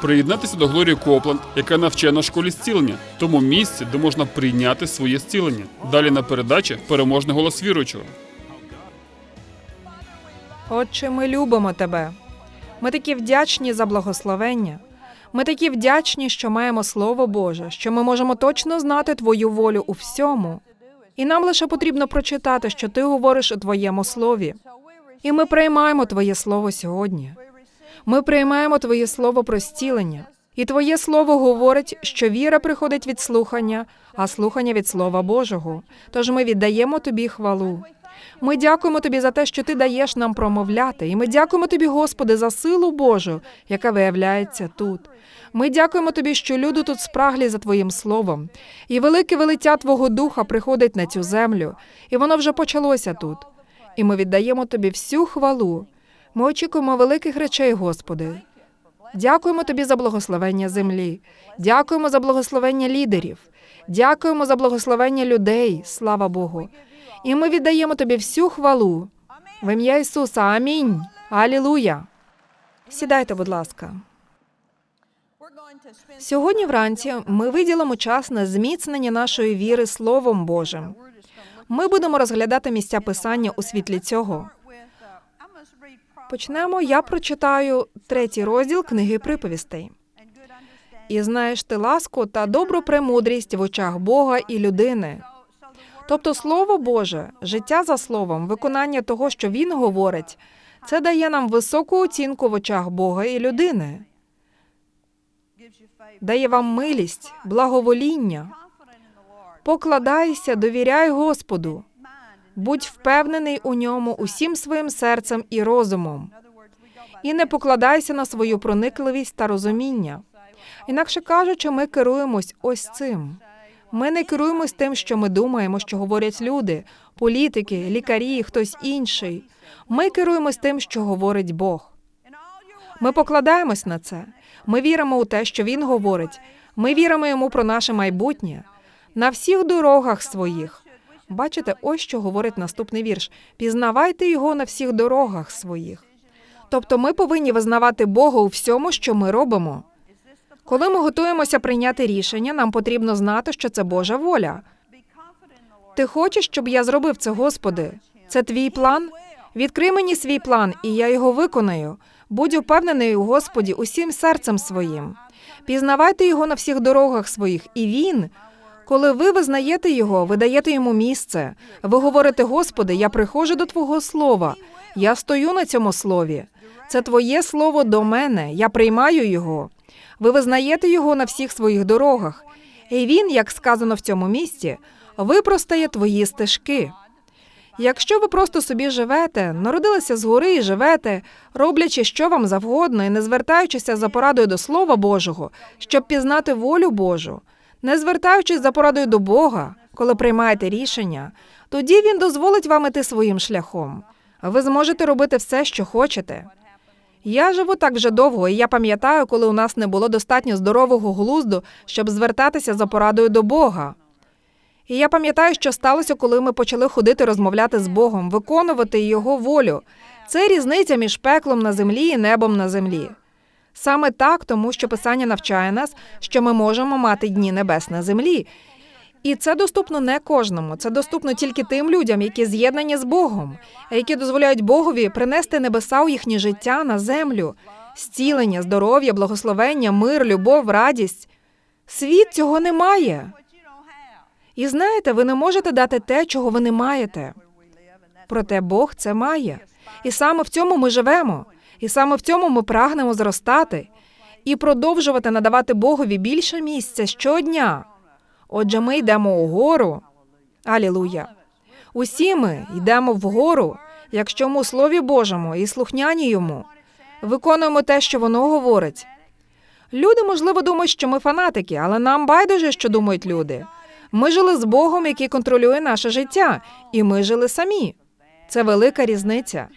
приєднатися до Глорії Копленд, яка навчена в школі зцілення, тому місці, де можна прийняти своє зцілення. Далі на передачі переможний голос віруючого. Отче, ми любимо тебе. Ми такі вдячні за благословення. Ми такі вдячні, що маємо Слово Боже, що ми можемо точно знати Твою волю у всьому. І нам лише потрібно прочитати, що ти говориш у Твоєму слові. І ми приймаємо Твоє Слово сьогодні. Ми приймаємо Твоє Слово про зцілення. І Твоє Слово говорить, що віра приходить від слухання, а слухання від Слова Божого. Тож ми віддаємо Тобі хвалу. Ми дякуємо Тобі за те, що Ти даєш нам промовляти, і ми дякуємо Тобі, Господи, за силу Божу, яка виявляється тут. Ми дякуємо Тобі, що люди тут спраглі за Твоїм словом, і велике велиття Твого Духа приходить на цю землю, і воно вже почалося тут. І ми віддаємо Тобі всю хвалу. Ми очікуємо великих речей, Господи. Дякуємо Тобі за благословення землі. Дякуємо за благословення лідерів. Дякуємо за благословення людей. Слава Богу. І ми віддаємо Тобі всю хвалу. В ім'я Ісуса. Амінь. Алілуя. Сідайте, будь ласка. Сьогодні вранці ми виділимо час на зміцнення нашої віри Словом Божим. Ми будемо розглядати місця писання у світлі цього. Почнемо. Я прочитаю третій розділ книги приповістей. І знаєш ти ласку та добру премудрість в очах Бога і людини. Тобто, Слово Боже, життя за словом, виконання того, що Він говорить, це дає нам високу оцінку в очах Бога і людини, дає вам милість, благовоління. Покладайся, довіряй Господу, будь впевнений у ньому усім своїм серцем і розумом, і не покладайся на свою проникливість та розуміння. Інакше кажучи, ми керуємось ось цим. Ми не керуємось тим, що ми думаємо, що говорять люди, політики, лікарі, хтось інший. Ми керуємось тим, що говорить Бог. Ми покладаємось на це. Ми віримо у те, що Він говорить. Ми віримо йому про наше майбутнє на всіх дорогах своїх. Бачите, ось що говорить наступний вірш: пізнавайте його на всіх дорогах своїх. Тобто ми повинні визнавати Бога у всьому, що ми робимо. Коли ми готуємося прийняти рішення, нам потрібно знати, що це Божа воля. Ти хочеш, щоб я зробив це, Господи? Це твій план? Відкрий мені свій план, і я його виконаю. Будь упевнений у Господі усім серцем своїм. Пізнавайте його на всіх дорогах своїх, і він. Коли ви визнаєте його, ви даєте йому місце. Ви говорите, Господи, я приходжу до Твого слова. Я стою на цьому слові. Це Твоє слово до мене. Я приймаю його. Ви визнаєте його на всіх своїх дорогах. І він, як сказано в цьому місці, випростає твої стежки. Якщо ви просто собі живете, народилися згори і живете, роблячи що вам завгодно і не звертаючися за порадою до Слова Божого, щоб пізнати волю Божу, не звертаючись за порадою до Бога, коли приймаєте рішення, тоді він дозволить вам іти своїм шляхом. Ви зможете робити все, що хочете. Я живу так вже довго, і я пам'ятаю, коли у нас не було достатньо здорового глузду, щоб звертатися за порадою до Бога. І я пам'ятаю, що сталося, коли ми почали ходити розмовляти з Богом, виконувати Його волю. Це різниця між пеклом на землі і небом на землі. Саме так, тому що Писання навчає нас, що ми можемо мати дні небес на землі. І це доступно не кожному. Це доступно тільки тим людям, які з'єднані з Богом, які дозволяють Богові принести небеса у їхнє життя на землю, зцілення, здоров'я, благословення, мир, любов, радість. Світ цього не має. І знаєте, ви не можете дати те, чого ви не маєте. Проте Бог це має. І саме в цьому ми живемо. І саме в цьому ми прагнемо зростати і продовжувати надавати Богові більше місця щодня. Отже, ми йдемо угору. Алілуя. Усі ми йдемо вгору, якщо ми у Слові Божому і слухняні йому. Виконуємо те, що воно говорить. Люди, можливо, думають, що ми фанатики, але нам байдуже, що думають люди. Ми жили з Богом, який контролює наше життя, і ми жили самі. Це велика різниця.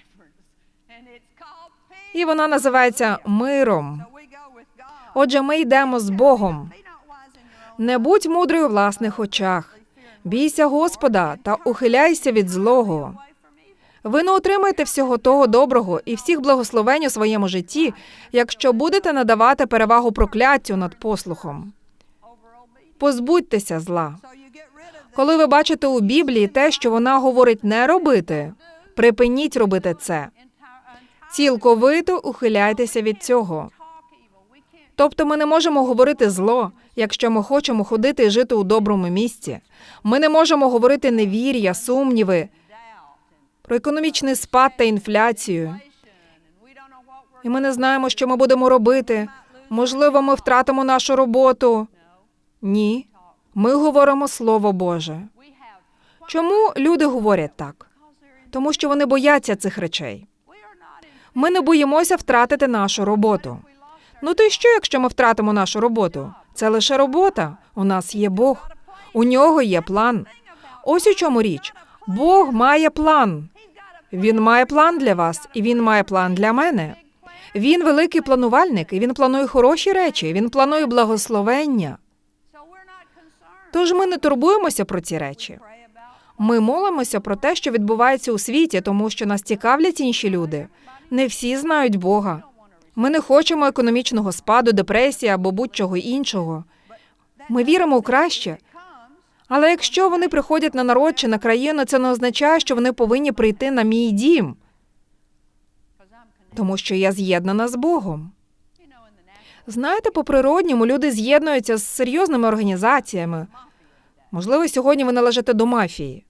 І вона називається миром. Отже, ми йдемо з Богом. Не будь мудрий у власних очах. Бійся Господа та ухиляйся від злого. Ви не отримаєте всього того доброго і всіх благословень у своєму житті, якщо будете надавати перевагу прокляттю над послухом. Позбудьтеся зла. Коли ви бачите у Біблії те, що вона говорить не робити, припиніть робити це. Цілковито ухиляйтеся від цього. Тобто ми не можемо говорити зло, якщо ми хочемо ходити і жити у доброму місці. Ми не можемо говорити невір'я, сумніви, про економічний спад та інфляцію. І ми не знаємо, що ми будемо робити. Можливо, ми втратимо нашу роботу. Ні. Ми говоримо Слово Боже. Чому люди говорять так? Тому що вони бояться цих речей. Ми не боїмося втратити нашу роботу. Ну то й що, якщо ми втратимо нашу роботу? Це лише робота. У нас є Бог. У нього є план. Ось у чому річ. Бог має план. Він має план для вас, і він має план для мене. Він великий планувальник, і він планує хороші речі, він планує благословення. Тож ми не турбуємося про ці речі. Ми молимося про те, що відбувається у світі, тому що нас цікавлять інші люди. Не всі знають Бога. Ми не хочемо економічного спаду, депресії або будь-чого іншого. Ми віримо у краще. Але якщо вони приходять на народ чи на країну, це не означає, що вони повинні прийти на мій дім, тому що я з'єднана з Богом. Знаєте, по природньому люди з'єднуються з серйозними організаціями. Можливо, сьогодні ви належите до мафії.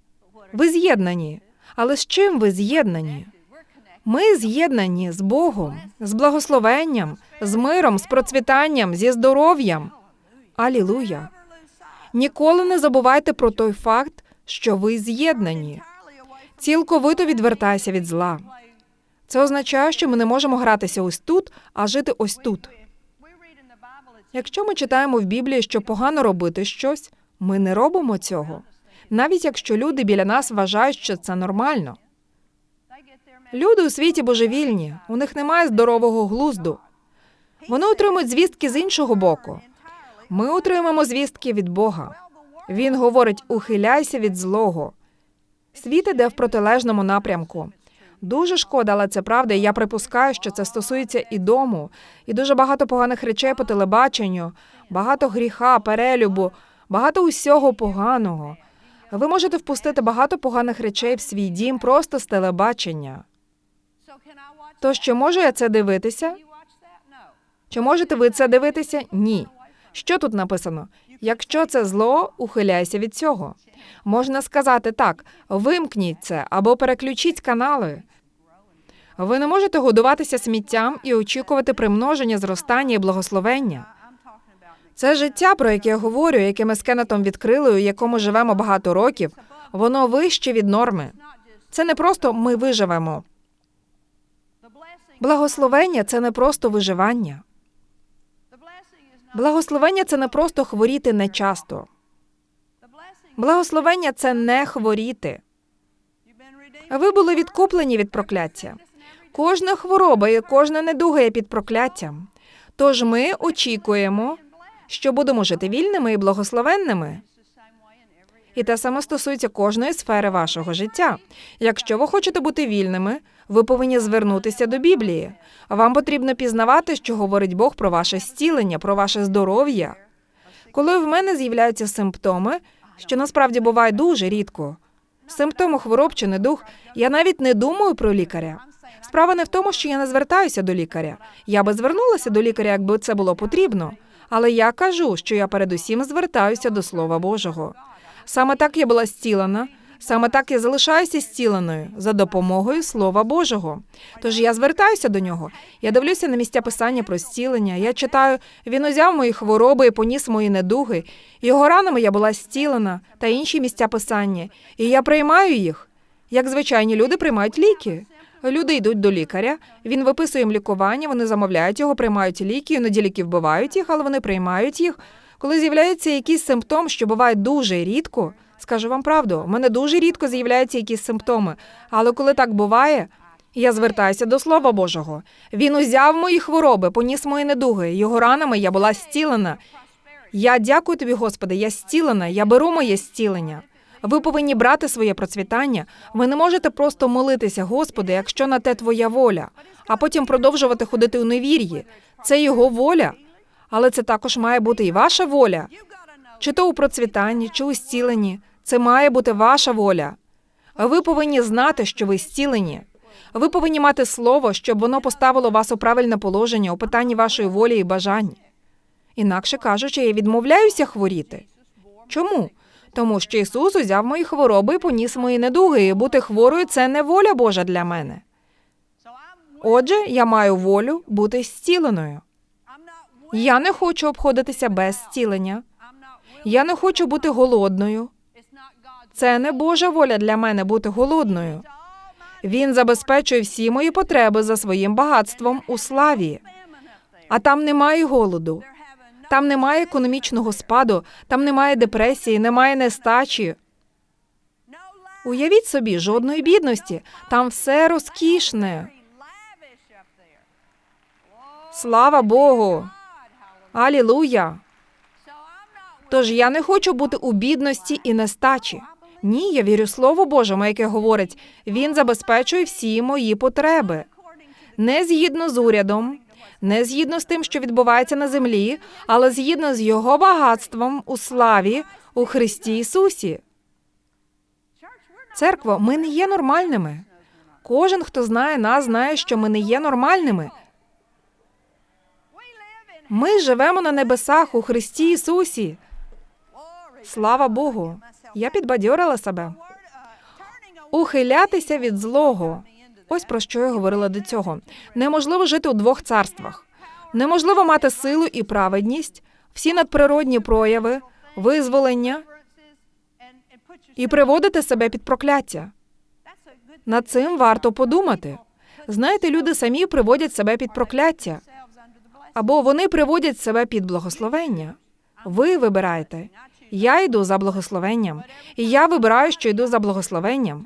Ви з'єднані. Але з чим ви з'єднані? Ми з'єднані з Богом, з благословенням, з миром, з процвітанням, зі здоров'ям. Алілуя! Ніколи не забувайте про той факт, що ви з'єднані. Цілковито відвертайся від зла. Це означає, що ми не можемо гратися ось тут, а жити ось тут. Якщо ми читаємо в Біблії, що погано робити щось, ми не робимо цього. Навіть якщо люди біля нас вважають, що це нормально. Люди у світі божевільні, у них немає здорового глузду. Вони отримують звістки з іншого боку. Ми отримаємо звістки від Бога. Він говорить: ухиляйся від злого. Світ іде в протилежному напрямку. Дуже шкода, але це правда. І я припускаю, що це стосується і дому, і дуже багато поганих речей по телебаченню, багато гріха, перелюбу, багато усього поганого. Ви можете впустити багато поганих речей в свій дім просто з телебачення. То чи можу я це дивитися? Чи можете ви це дивитися? Ні. Що тут написано? Якщо це зло, ухиляйся від цього. Можна сказати так: вимкніть це або переключіть канали. Ви не можете годуватися сміттям і очікувати примноження, зростання і благословення. Це життя, про яке я говорю, яке ми з Кеннетом відкрили, у якому живемо багато років, воно вище від норми. Це не просто ми виживемо. Благословення це не просто виживання. Благословення це не просто хворіти нечасто. Благословення це не хворіти. Ви були відкуплені від прокляття. Кожна хвороба і кожна недуга є під прокляттям. Тож ми очікуємо, що будемо жити вільними і благословенними. І те саме стосується кожної сфери вашого життя. Якщо ви хочете бути вільними, ви повинні звернутися до Біблії. Вам потрібно пізнавати, що говорить Бог про ваше зцілення, про ваше здоров'я. Коли в мене з'являються симптоми, що насправді буває дуже рідко, симптоми хвороб чи недуг, я навіть не думаю про лікаря. Справа не в тому, що я не звертаюся до лікаря. Я би звернулася до лікаря, якби це було потрібно. Але я кажу, що я передусім звертаюся до Слова Божого. Саме так я була зцілена, саме так я залишаюся зціленою за допомогою Слова Божого. Тож я звертаюся до нього. Я дивлюся на місця писання про зцілення. Я читаю, він узяв мої хвороби і поніс мої недуги. Його ранами я була зцілена та інші місця писання. І я приймаю їх. Як звичайні люди приймають ліки. Люди йдуть до лікаря, він виписує їм лікування, вони замовляють його, приймають ліки, іноді ліки вбивають їх, але вони приймають їх. Коли з'являється якийсь симптом, що буває дуже рідко, скажу вам правду, в мене дуже рідко з'являються якісь симптоми. Але коли так буває, я звертаюся до Слова Божого. Він узяв мої хвороби, поніс мої недуги. Його ранами я була зцілена. Я дякую тобі, Господи, я зцілена, я беру моє зцілення. Ви повинні брати своє процвітання. Ви не можете просто молитися, Господи, якщо на те твоя воля, а потім продовжувати ходити у невір'ї. Це його воля. Але це також має бути і ваша воля. Чи то у процвітанні, чи у зціленні. Це має бути ваша воля. Ви повинні знати, що ви зцілені. Ви повинні мати слово, щоб воно поставило вас у правильне положення у питанні вашої волі і бажань. Інакше кажучи, я відмовляюся хворіти. Чому? Тому що Ісус узяв мої хвороби і поніс мої недуги, і бути хворою це не воля Божа для мене. Отже, я маю волю бути зціленою. Я не хочу обходитися без зцілення. Я не хочу бути голодною. Це не Божа воля для мене бути голодною. Він забезпечує всі мої потреби за своїм багатством у славі. А там немає голоду, там немає економічного спаду, там немає депресії, немає нестачі. Уявіть собі, жодної бідності. Там все розкішне. Слава Богу! Алілуя! Тож я не хочу бути у бідності і нестачі. Ні, я вірю Слову Божому, яке говорить, він забезпечує всі мої потреби. Не згідно з урядом, не згідно з тим, що відбувається на землі, але згідно з його багатством у славі у Христі Ісусі. Церкво, ми не є нормальними. Кожен, хто знає нас, знає, що ми не є нормальними. Ми живемо на небесах у Христі Ісусі. Слава Богу. Я підбадьорила себе. Ухилятися від злого. Ось про що я говорила до цього. Неможливо жити у двох царствах. Неможливо мати силу і праведність, всі надприродні прояви, визволення і приводити себе під прокляття. Над цим варто подумати. Знаєте, люди самі приводять себе під прокляття, або вони приводять себе під благословення. Ви вибираєте. Я йду за благословенням, і я вибираю, що йду за благословенням.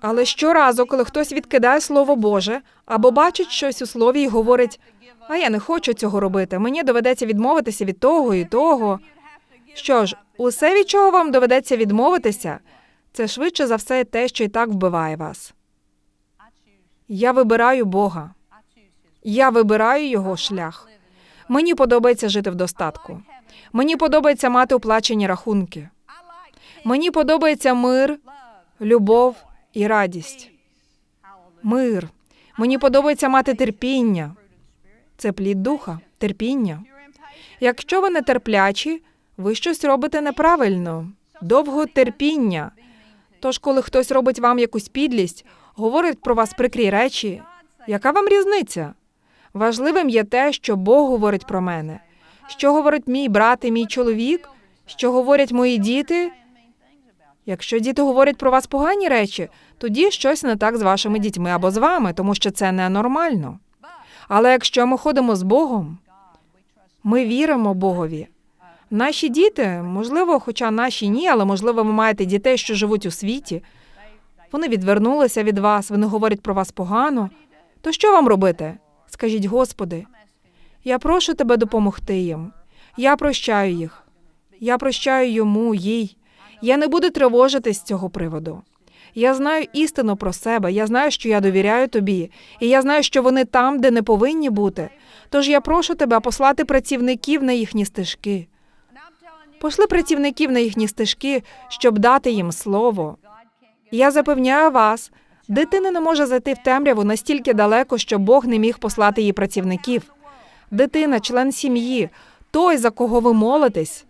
Але щоразу, коли хтось відкидає слово Боже або бачить щось у слові і говорить: а я не хочу цього робити, мені доведеться відмовитися від того і того. Що ж, усе, від чого вам доведеться відмовитися, це швидше за все те, що і так вбиває вас. Я вибираю Бога. Я вибираю його шлях. Мені подобається жити в достатку. Мені подобається мати оплачені рахунки. Мені подобається мир, любов і радість. Мир. Мені подобається мати терпіння. Це плід духа, терпіння. Якщо ви нетерплячі, ви щось робите неправильно. Довго терпіння. Тож, коли хтось робить вам якусь підлість, говорить про вас прикрі речі, яка вам різниця? Важливим є те, що Бог говорить про мене, що говорить мій брат і мій чоловік, що говорять мої діти. Якщо діти говорять про вас погані речі, тоді щось не так з вашими дітьми або з вами, тому що це ненормально. Але якщо ми ходимо з Богом, ми віримо Богові. Наші діти, можливо, хоча наші ні, але можливо, ви маєте дітей, що живуть у світі. Вони відвернулися від вас, вони говорять про вас погано. То що вам робити? Скажіть, Господи, я прошу тебе допомогти їм. Я прощаю їх. Я прощаю йому, їй. Я не буду тривожитись з цього приводу. Я знаю істину про себе. Я знаю, що я довіряю тобі, і я знаю, що вони там, де не повинні бути. Тож я прошу тебе послати працівників на їхні стежки. Пошли працівників на їхні стежки, щоб дати їм слово. Я запевняю вас, дитина не може зайти в темряву настільки далеко, що Бог не міг послати їй працівників. Дитина, член сім'ї, той, за кого ви молитесь.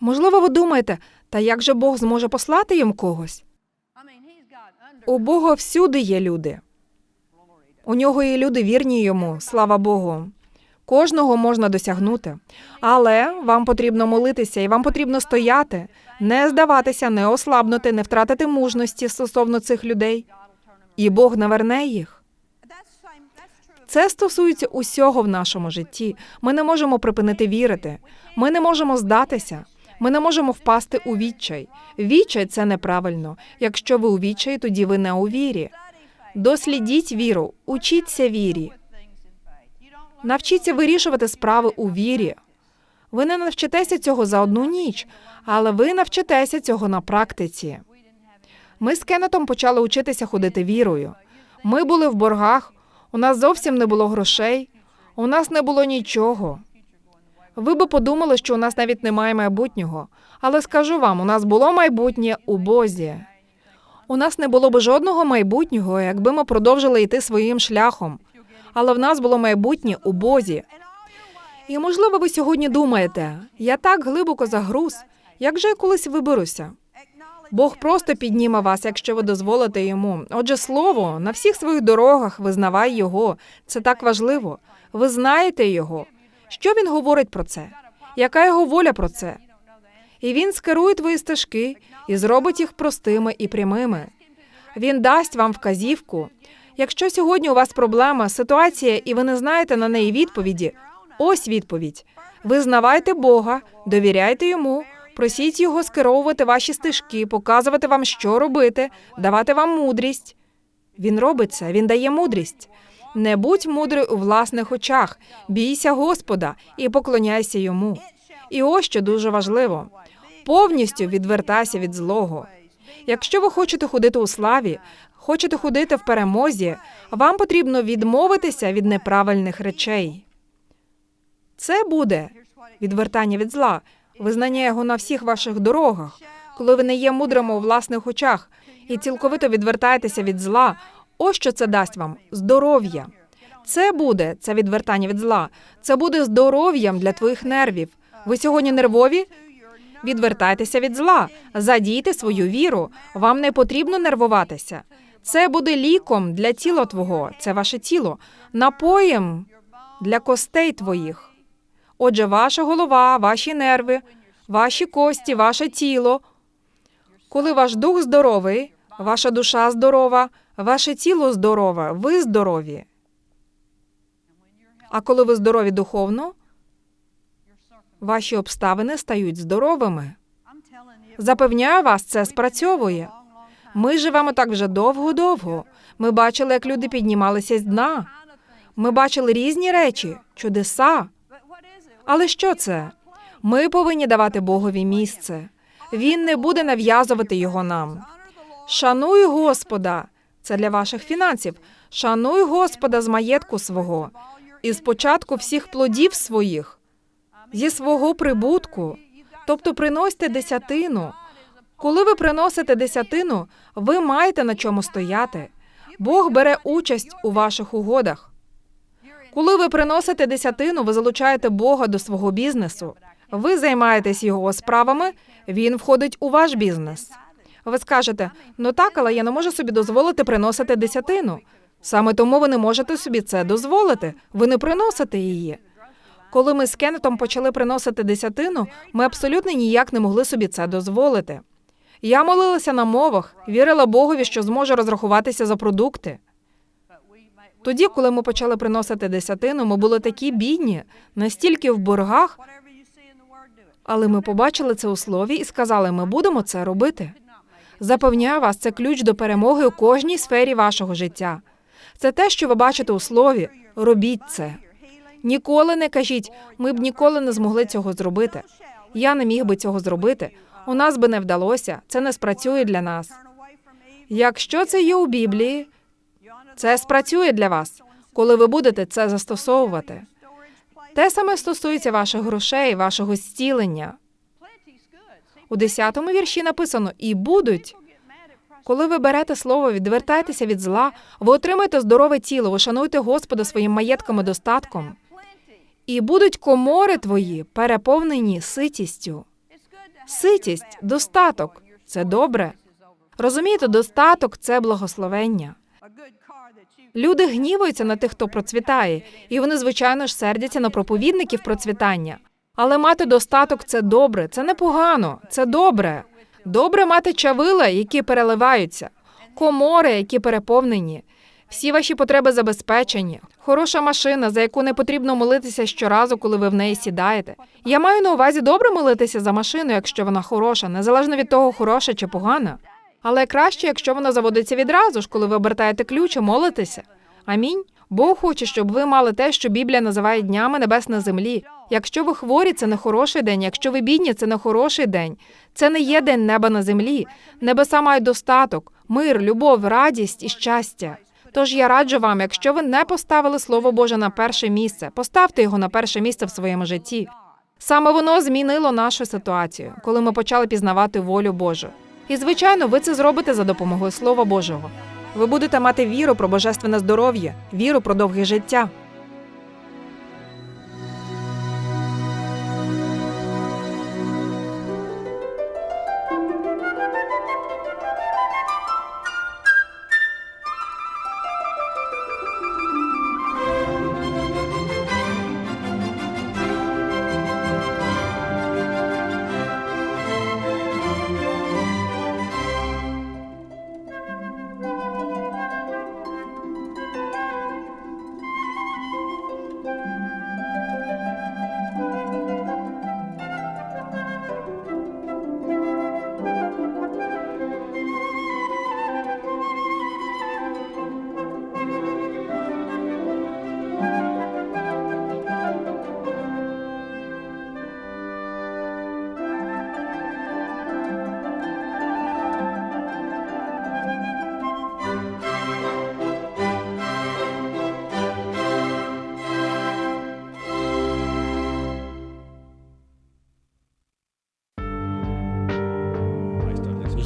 Можливо, ви думаєте, та як же Бог зможе послати їм когось? У Бога всюди є люди. У нього є люди вірні йому, слава Богу. Кожного можна досягнути. Але вам потрібно молитися і вам потрібно стояти, не здаватися, не ослабнути, не втратити мужності стосовно цих людей. І Бог наверне їх. Це стосується усього в нашому житті. Ми не можемо припинити вірити. Ми не можемо здатися. Ми не можемо впасти у відчай. Відчай це неправильно. Якщо ви у відчаї, тоді ви не у вірі. Дослідіть віру, учіться вірі. Навчіться вирішувати справи у вірі. Ви не навчитеся цього за одну ніч, але ви навчитеся цього на практиці. Ми з Кеннетом почали учитися ходити вірою. Ми були в боргах, у нас зовсім не було грошей, у нас не було нічого. Ви би подумали, що у нас навіть немає майбутнього. Але скажу вам, у нас було майбутнє у Бозі. У нас не було б жодного майбутнього, якби ми продовжили йти своїм шляхом. Але в нас було майбутнє у Бозі. І можливо, ви сьогодні думаєте, я так глибоко загруз, як же я колись виберуся? Бог просто підніме вас, якщо ви дозволите йому. Отже, слово на всіх своїх дорогах визнавай його. Це так важливо. Ви знаєте його. Що він говорить про це? Яка його воля про це? І він скерує твої стежки і зробить їх простими і прямими. Він дасть вам вказівку. Якщо сьогодні у вас проблема, ситуація, і ви не знаєте на неї відповіді, ось відповідь. Визнавайте Бога, довіряйте йому, просіть його скеровувати ваші стежки, показувати вам, що робити, давати вам мудрість. Він робить це, він дає мудрість. Не будь мудрий у власних очах, бійся Господа і поклоняйся йому. І ось що дуже важливо: повністю відвертайся від злого. Якщо ви хочете ходити у славі, хочете ходити в перемозі, вам потрібно відмовитися від неправильних речей. Це буде відвертання від зла, визнання його на всіх ваших дорогах, коли ви не є мудрими у власних очах і цілковито відвертаєтеся від зла. Ось що це дасть вам здоров'я. Це буде це відвертання від зла. Це буде здоров'ям для твоїх нервів. Ви сьогодні нервові? Відвертайтеся від зла, задійте свою віру. Вам не потрібно нервуватися. Це буде ліком для тіла твого, це ваше тіло, напоєм для костей твоїх. Отже, ваша голова, ваші нерви, ваші кості, ваше тіло. Коли ваш дух здоровий, ваша душа здорова, ваше тіло здорове, ви здорові. А коли ви здорові духовно, ваші обставини стають здоровими. Запевняю вас, це спрацьовує. Ми живемо так вже довго-довго. Ми бачили, як люди піднімалися з дна. Ми бачили різні речі, чудеса. Але що це? Ми повинні давати Богові місце. Він не буде нав'язувати його нам. Шануй Господа. Це для ваших фінансів. Шануй Господа з маєтку свого, і спочатку всіх плодів своїх, зі свого прибутку. Тобто приносьте десятину. Коли ви приносите десятину, ви маєте на чому стояти. Бог бере участь у ваших угодах. Коли ви приносите десятину, ви залучаєте Бога до свого бізнесу. Ви займаєтесь його справами, він входить у ваш бізнес. Ви скажете, ну так, але я не можу собі дозволити приносити десятину. Саме тому ви не можете собі це дозволити. Ви не приносите її. Коли ми з Кеннетом почали приносити десятину, ми абсолютно ніяк не могли собі це дозволити. Я молилася на мовах, вірила Богові, що зможе розрахуватися за продукти. Тоді, коли ми почали приносити десятину, ми були такі бідні, настільки в боргах, але ми побачили це у слові і сказали, ми будемо це робити. Запевняю вас, це ключ до перемоги у кожній сфері вашого життя. Це те, що ви бачите у слові. Робіть це. Ніколи не кажіть, ми б ніколи не змогли цього зробити. Я не міг би цього зробити. У нас би не вдалося, це не спрацює для нас. Якщо це є у Біблії, це спрацює для вас, коли ви будете це застосовувати. Те саме стосується ваших грошей, вашого зцілення. У 10-му вірші написано і будуть. Коли ви берете слово, відвертайтеся від зла, ви отримаєте здорове тіло, ви шануйте Господа своїм маєтком і достатком. І будуть комори твої переповнені ситістю. Ситість, достаток це добре. Розумієте, достаток це благословення. Люди гніваються на тих, хто процвітає, і вони, звичайно ж, сердяться на проповідників процвітання. Але мати достаток це добре, це непогано, це добре. Добре мати чавила, які переливаються, комори, які переповнені. Всі ваші потреби забезпечені, хороша машина, за яку не потрібно молитися щоразу, коли ви в неї сідаєте. Я маю на увазі добре молитися за машину, якщо вона хороша, незалежно від того, хороша чи погана. Але краще, якщо вона заводиться відразу ж, коли ви обертаєте ключ і молитеся. Амінь. Бог хоче, щоб ви мали те, що Біблія називає днями небес на землі. Якщо ви хворі, це не хороший день. Якщо ви бідні, це не хороший день. Це не є день неба на землі. Небеса мають достаток, мир, любов, радість і щастя. Тож я раджу вам, якщо ви не поставили Слово Боже на перше місце, поставте його на перше місце в своєму житті. Саме воно змінило нашу ситуацію, коли ми почали пізнавати волю Божу. І, звичайно, ви це зробите за допомогою Слова Божого. Ви будете мати віру про божественне здоров'я, віру про довге життя.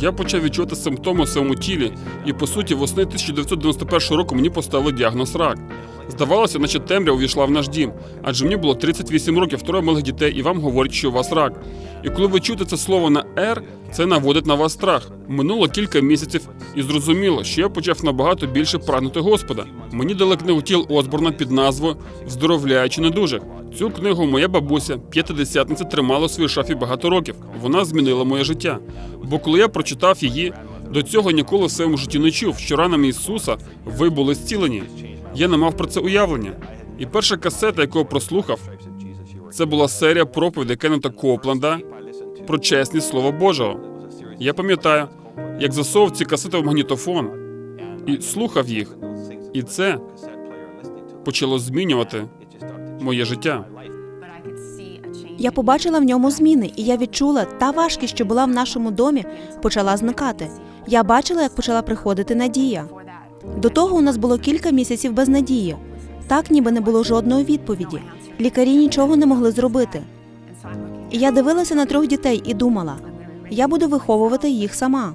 Я почав відчувати симптоми у своєму тілі, і по суті, восени 1991 року мені поставили діагноз рак. Здавалося, наче темрява увійшла в наш дім, адже мені було 38 років, троє малих дітей, і вам говорять, що у вас рак. І коли ви чуєте це слово на «Р», це наводить на вас страх. Минуло кілька місяців, і зрозуміло, що я почав набагато більше прагнути Господа. Мені дали книгу тіл Осборна під назвою Вздоровляючи недужих. Цю книгу моя бабуся, п'ятидесятниця, тримала у своїй шафі багато років. Вона змінила моє життя. Бо коли я прочитав її, до цього ніколи в своєму житті не чув, що ранами Ісуса ви були зцілені. Я не мав про це уявлення. І перша касета, яку я прослухав, це була серія проповідей Кеннета Копланда про чесність Слова Божого. Я пам'ятаю, як засовував ці касети в магнітофон і слухав їх, і це почало змінювати моє життя. Я побачила в ньому зміни, і я відчула, та важкість, що була в нашому домі, почала зникати. Я бачила, як почала приходити надія. До того у нас було кілька місяців без надії. Так, ніби не було жодної відповіді. Лікарі нічого не могли зробити. Я дивилася на трьох дітей і думала, я буду виховувати їх сама.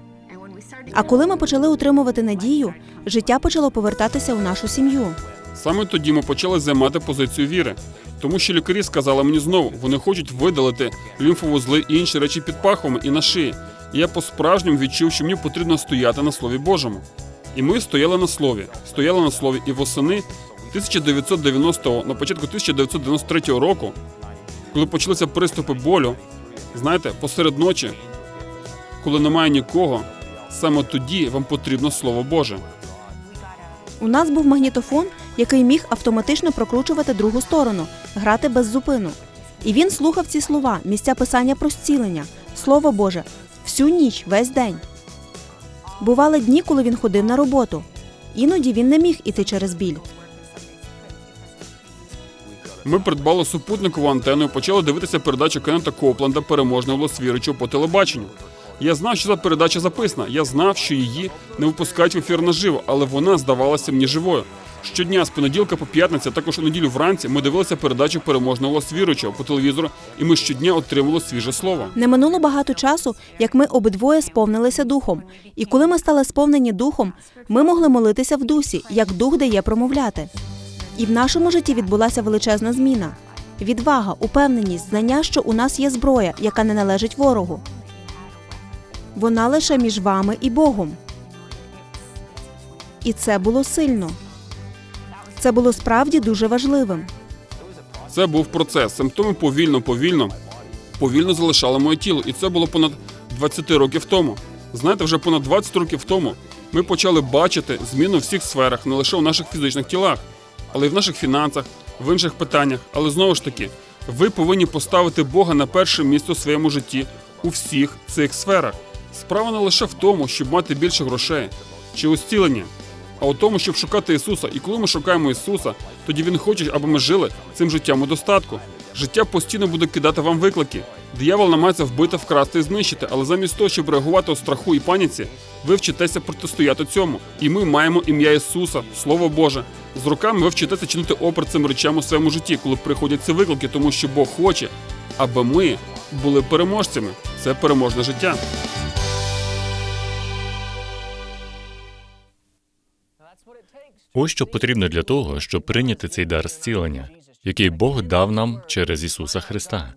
А коли ми почали утримувати надію, життя почало повертатися у нашу сім'ю. Саме тоді ми почали займати позицію віри, тому що лікарі сказали мені знову, вони хочуть видалити лімфовузли і інші речі під пахвами і на шиї. І я по-справжньому відчув, що мені потрібно стояти на слові Божому. І ми стояли на слові, стояли на слові, і восени 1990-го, на початку 1993 року, коли почалися приступи болю, знаєте, посеред ночі, коли немає нікого, саме тоді вам потрібно слово Боже. У нас був магнітофон, який міг автоматично прокручувати другу сторону, грати без зупину. І він слухав ці слова, місця писання про зцілення, слово Боже, всю ніч, весь день. Бували дні, коли він ходив на роботу. Іноді він не міг іти через біль. Ми придбали супутникову антенну і почали дивитися передачу Кеннета Копланда переможного Лосвіричу по телебаченню. Я знав, що ця передача записана. Я знав, що її не випускають в ефір наживо, але вона здавалася мені живою. Щодня з понеділка по п'ятниця, також у неділю вранці, ми дивилися передачу Переможний голос по телевізору, і ми щодня отримували свіже слово. Не минуло багато часу, як ми обидвоє сповнилися духом. І коли ми стали сповнені духом, ми могли молитися в дусі, як дух дає промовляти. І в нашому житті відбулася величезна зміна. Відвага, упевненість, знання, що у нас є зброя, яка не належить ворогу. Вона лише між вами і Богом. І це було сильно. Це було справді дуже важливим. Це був процес. Симптоми повільно, повільно, повільно залишали моє тіло, і це було понад 20 років тому. Знаєте, вже понад 20 років тому ми почали бачити зміну в всіх сферах, не лише у наших фізичних тілах, але й в наших фінансах, в інших питаннях. Але знову ж таки, ви повинні поставити Бога на перше місце у своєму житті у всіх цих сферах. Справа не лише в тому, щоб мати більше грошей чи у зціленні, а у тому, щоб шукати Ісуса. І коли ми шукаємо Ісуса, тоді Він хоче, аби ми жили цим життям у достатку. Життя постійно буде кидати вам виклики. Диявол намагається вбити, вкрасти і знищити, але замість того, щоб реагувати у страху і паніці, ви вчитеся протистояти цьому. І ми маємо ім'я Ісуса, Слово Боже. З роками ви вчитеся чинити опір цим речам у своєму житті, коли приходять ці виклики, тому що Бог хоче, аби ми були переможцями. Це переможне життя. Ось що потрібно для того, щоб прийняти цей дар зцілення, який Бог дав нам через Ісуса Христа.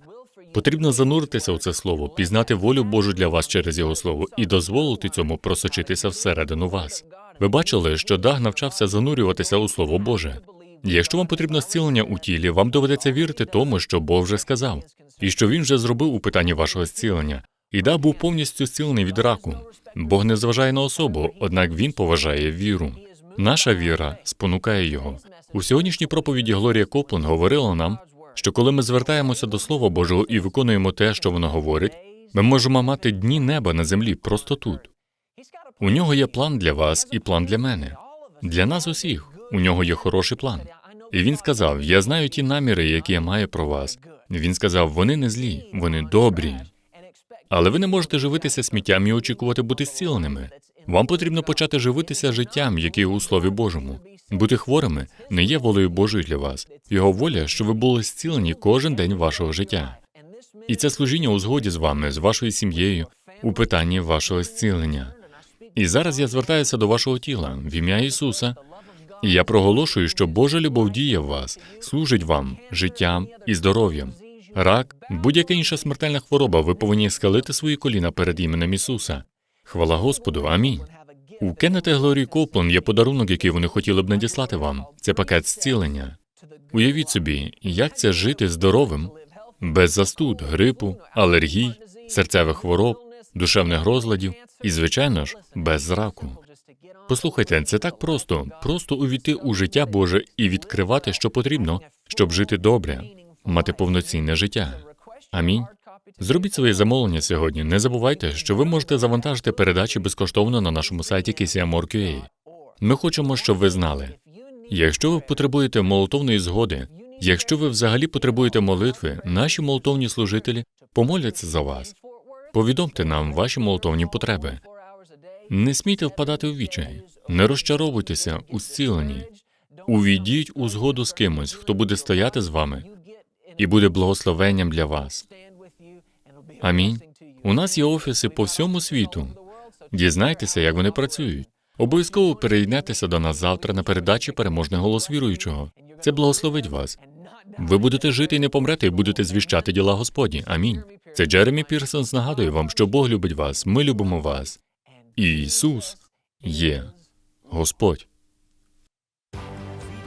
Потрібно зануритися у це слово, пізнати волю Божу для вас через Його слово і дозволити цьому просочитися всередину вас. Ви бачили, що Даг навчався занурюватися у Слово Боже. Якщо вам потрібно зцілення у тілі, вам доведеться вірити тому, що Бог вже сказав, і що він вже зробив у питанні вашого зцілення. І Даг був повністю зцілений від раку. Бог не зважає на особу, однак він поважає віру. Наша віра спонукає його. У сьогоднішній проповіді Глорія Коплен говорила нам, що коли ми звертаємося до Слова Божого і виконуємо те, що воно говорить, ми можемо мати дні неба на землі просто тут. У нього є план для вас і план для мене. Для нас усіх. У нього є хороший план. І він сказав: Я знаю ті наміри, які я маю про вас. Він сказав, вони не злі, вони добрі. Але ви не можете живитися сміттям і очікувати бути зціленими. Вам потрібно почати живитися життям, яке у Слові Божому. Бути хворими не є волею Божою для вас. Його воля, що ви були зцілені кожен день вашого життя. І це служіння у згоді з вами, з вашою сім'єю, у питанні вашого зцілення. І зараз я звертаюся до вашого тіла в ім'я Ісуса. І я проголошую, що Божа любов діє в вас, служить вам життям і здоров'ям. Рак, будь-яка інша смертельна хвороба, ви повинні схилити свої коліна перед іменем Ісуса. Хвала Господу, амінь. У Кеннета Глорії Коплен є подарунок, який вони хотіли б надіслати вам. Це пакет зцілення. Уявіть собі, як це жити здоровим, без застуд, грипу, алергій, серцевих хвороб, душевних розладів і, звичайно ж, без раку. Послухайте, це так просто, просто увійти у життя Боже і відкривати, що потрібно, щоб жити добре, мати повноцінне життя. Амінь. Зробіть своє замовлення сьогодні. Не забувайте, що ви можете завантажити передачі безкоштовно на нашому сайті KCM.org.ua. Ми хочемо, щоб ви знали. Якщо ви потребуєте молитовної згоди, якщо ви взагалі потребуєте молитви, наші молитовні служителі помоляться за вас. Повідомте нам ваші молитовні потреби. Не смійте впадати у вічай, не розчаровуйтеся у зціленні. Увійдіть у згоду з кимось, хто буде стояти з вами і буде благословенням для вас. Амінь. У нас є офіси по всьому світу. Дізнайтеся, як вони працюють. Обов'язково перейднетеся до нас завтра на передачі переможний голос віруючого. Це благословить вас. Ви будете жити і не помрете, і будете звіщати діла Господні. Амінь. Це Джеремі Пірсонс нагадує вам, що Бог любить вас, ми любимо вас. І Ісус є Господь.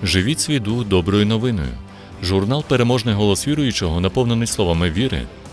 Живіть свій дух доброю новиною. Журнал Переможний голос віруючого наповнений словами віри,